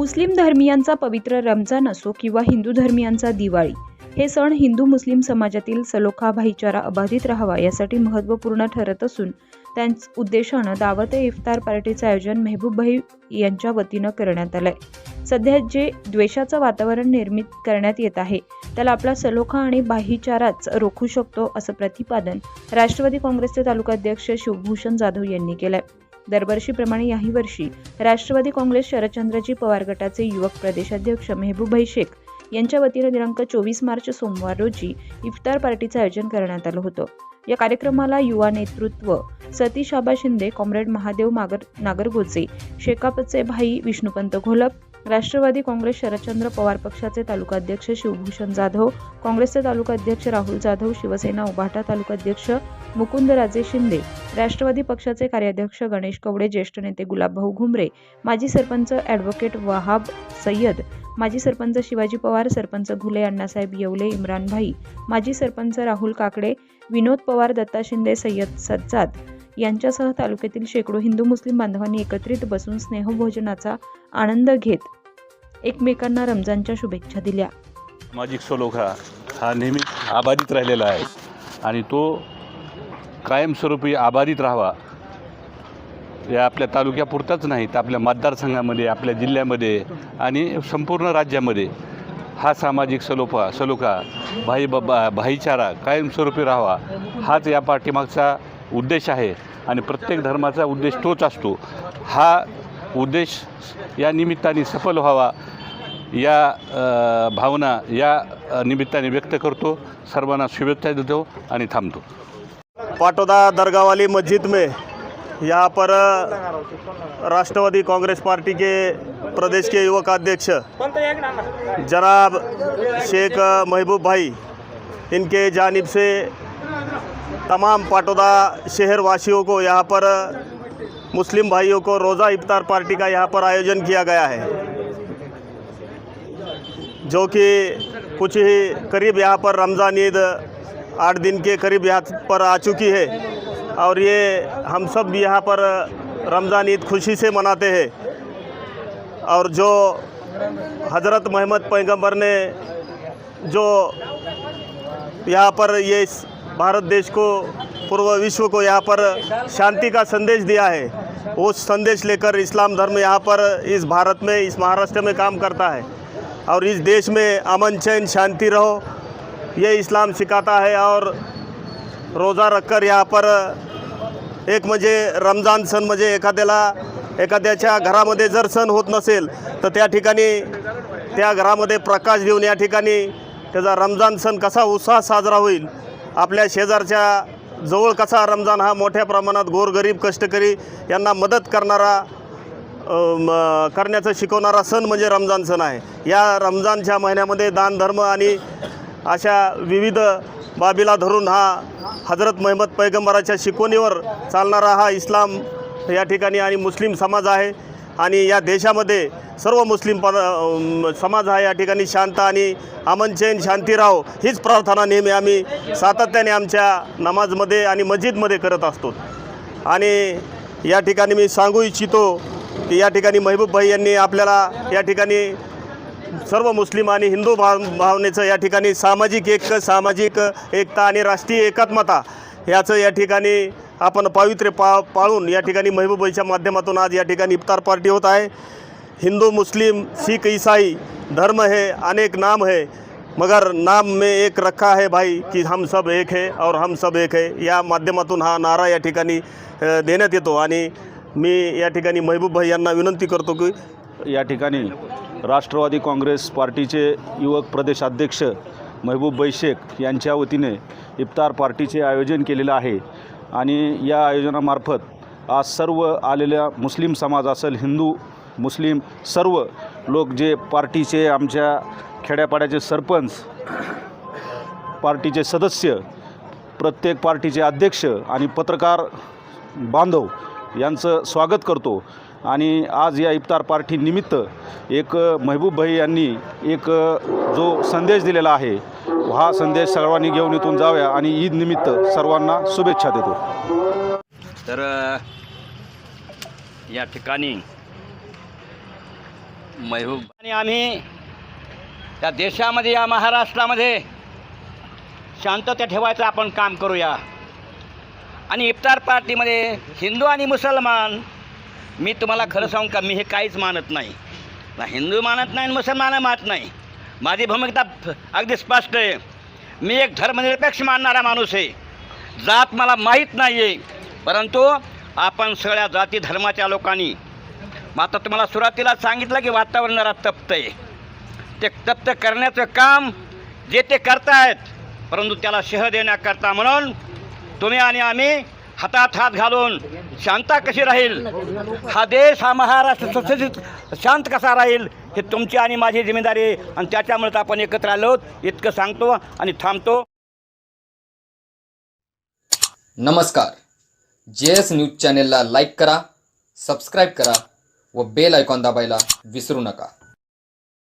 मुस्लिम धर्मियांचा पवित्र रमजान असो किंवा हिंदू धर्मियांचा दिवाळी हे सण हिंदू मुस्लिम समाजातील सलोखा भाईचारा अबाधित राहावा यासाठी महत्त्वपूर्ण ठरत असून त्यांच उद्देशानं दावत इफ्तार पार्टीचं आयोजन मेहबूबभाई यांच्या वतीनं करण्यात आलंय. सध्या जे द्वेषाचं वातावरण निर्मित करण्यात येत आहे त्याला आपला सलोखा आणि भाईचाराच रोखू शकतो असं प्रतिपादन राष्ट्रवादी काँग्रेसचे तालुकाध्यक्ष शिवभूषण जाधव यांनी केलंय. दरवर्षीप्रमाणे याही वर्षी राष्ट्रवादी काँग्रेस शरदचंद्रजी पवार गटाचे युवक प्रदेशाध्यक्ष मेहबूबाई शेख यांच्या वतीनं दिनांक चोवीस मार्च सोमवार रोजी इफ्तार पार्टीचं आयोजन करण्यात आलं होतं. या कार्यक्रमाला युवा नेतृत्व सतीश आबा शिंदे कॉम्रेड महादेव मागर नागरगोचे शेकापचे भाई विष्णुपंत घोलप राष्ट्रवादी काँग्रेस शरदचंद्र पवार पक्षाचे तालुकाध्यक्ष शिवभूषण जाधव काँग्रेसचे तालुकाध्यक्ष राहुल जाधव शिवसेना उभाटा तालुकाध्यक्ष मुकुंदराजे शिंदे राष्ट्रवादी पक्षाचे कार्याध्यक्ष गणेश कवडे ज्येष्ठ नेते गुलाबभाऊ घुमरे माजी सरपंच ॲडव्होकेट वहाब सय्यद माजी सरपंच शिवाजी पवार सरपंच घुले अण्णासाहेब येवले इम्रान भाई माजी सरपंच राहुल काकडे विनोद पवार दत्ता शिंदे सय्यद सज्जाद यांच्यासह तालुक्यातील शेकडो हिंदू मुस्लिम बांधवांनी एकत्रित बसून स्नेहभोजनाचा आनंद घेत एकमेकांना रमजानच्या शुभेच्छा दिल्या. सामाजिक सलोखा हा नेहमी आबाधित राहिलेला आहे आणि तो कायमस्वरूपी आबाधित राहावा. या आपल्या तालुक्यापुरताच नाही तर आपल्या मतदारसंघामध्ये आपल्या जिल्ह्यामध्ये आणि संपूर्ण राज्यामध्ये हा सामाजिक सलोफा सलोखा भाई बाबा भाईचारा कायमस्वरूपी राहावा. हाच या पाठीमागचा उद्देश आहे आणि प्रत्येक धर्माचा उद्देश तोच असतो. हा उद्देश या निमित्ताने सफल व्हावा या भावना या निमित्ताने व्यक्त करतो. सर्वांना शुभेच्छा देतो आणि थांबतो. पाटोदा दरगाह वाली मस्जिद में यहाँ पर राष्ट्रवादी कांग्रेस पार्टी के प्रदेश के युवक अध्यक्ष जनाब शेख महबूब भाई, इनके जानिब से तमाम पाटोदा शहर वासियों को यहाँ पर मुस्लिम भाइयों को रोज़ा इफ्तार पार्टी का यहाँ पर आयोजन किया गया है। जो कि कुछ ही करीब यहाँ पर रमज़ान ईद आठ दिन के करीब यहाँ पर आ चुकी है और ये हम सब यहाँ पर रमज़ान ईद खुशी से मनाते हैं। और जो हज़रत मोहम्मद पैगंबर ने जो यहाँ पर ये भारत देश को, पूर्व विश्व को यहाँ पर शांति का संदेश दिया है उस संदेश लेकर इस्लाम धर्म यहाँ पर इस भारत में, इस महाराष्ट्र में काम करता है। और इस देश में अमन चैन, शांति रहो। ये इस्लाम सिखाता है और रोज़ा रखकर यहाँ पर एक म्हणजे रमजान सण म्हणजे एखाद्याला एखाद्याच्या घरामध्ये जर सण होत नसेल तर त्या ठिकाणी त्या घरामध्ये प्रकाश देऊन या ठिकाणी त्याचा रमजान सण कसा उत्साह साजरा होईल आपल्या शेजारच्या जवळ कसा रमजान हा मोठ्या प्रमाणात गोरगरीब कष्टकरी यांना मदत करणारा करण्याचं शिकवणारा सण म्हणजे रमजान सण आहे. या रमजानच्या महिन्यामध्ये दानधर्म आणि अशा विविध बाबीला धरून हा हजरत महम्मद पैगंबराच्या शिकवणीवर चालणारा हा इस्लाम या ठिकाणी आणि मुस्लिम समाज आहे आणि या देशामध्ये सर्व मुस्लिम पद समाज हा या ठिकाणी शांत आणि अमन चैन शांती राहो हीच प्रार्थना नेहमी आम्ही सातत्याने आमच्या नमाजमध्ये आणि मस्जिदमध्ये करत असतो. आणि या ठिकाणी मी सांगू इच्छितो की या ठिकाणी महबूब भाई यांनी आपल्याला या ठिकाणी सर्व मुस्लिम आणि हिंदू भाव भावनेचं या ठिकाणी सामाजिक एक सामाजिक एकता आणि राष्ट्रीय एकात्मता याचं या ठिकाणी आपण पावित्र्य पा पाळून या ठिकाणी महबूबाईच्या माध्यमातून आज या ठिकाणी इफ्तार पार्टी होत आहे. हिंदू मुस्लिम सिख ईसाई धर्म है अनेक नाम है मगर नाम में एक रखा है भाई कि हम सब एक है और हम सब एक है. या माध्यमातून हा नारा या ठिकाणी देण्यात येतो. आणि मी या ठिकाणी महबूब भाई यांना विनंती करतो की या ठिकाणी राष्ट्रवादी काँग्रेस पार्टीचे युवक प्रदेशाध्यक्ष महबूब भाई शेख यांच्या वतीने इफ्तार पार्टीचे आयोजन केलेलं आहे. आणि या आयोजनामार्फत आज सर्व आलेल्या मुस्लिम समाज असेल हिंदू मुस्लिम सर्व लोक जे पार्टीचे आमच्या खेड्यापाड्याचे सरपंच पार्टीचे सदस्य प्रत्येक पार्टीचे अध्यक्ष आणि पत्रकार बांधव यांचं स्वागत करतो. आणि आज या इफ्तार पार्टी निमित्त एक महबूब भाई यांनी एक जो संदेश दिलेला आहे हा संदेश सर्वांनी घेऊन इथून जाव्या आणि ईद निमित्त सर्वांना शुभेच्छा देतो. तर या ठिकाणी महबूब आणि आम्ही त्या देशामध्ये या महाराष्ट्रामध्ये शांतता ठेवायचं आपण काम करूया. आणि इफ्तार पार्टीमध्ये हिंदू आणि मुसलमान मी तुम्हाला खरं सांगू का? मी हे काहीच मानत नाही. ना हिंदू मानत नाही आणि मुसलमान मानत नाही. माझी भूमिका अगदी स्पष्ट आहे. मी एक धर्मनिरपेक्ष मानणारा माणूस आहे. जात मला माहीत नाही आहे परंतु आपण सगळ्या जाती धर्माच्या लोकांनी मग आता तुम्हाला सुरुवातीला सांगितलं की वातावरण जरा तप्त आहे. ते तप्त करण्याचं काम जे ते करतायत परंतु त्याला शह देण्याकरता म्हणून तुम्ही आणि आम्ही हातात हात घालून शांता कशी राहील? हा देश हा महाराष्ट्र सुस्थितीत शांत कसा राहील? हे तुमची आणि माझी जिम्मेदारी आणि त्याच्यामुळेच आपण एकत्र आलो इतकं सांगतो आणि थांबतो. नमस्कार. जे एस न्यूज चॅनेलला लाईक करा सबस्क्राईब करा व बेल आयकॉन दाबायला विसरू नका.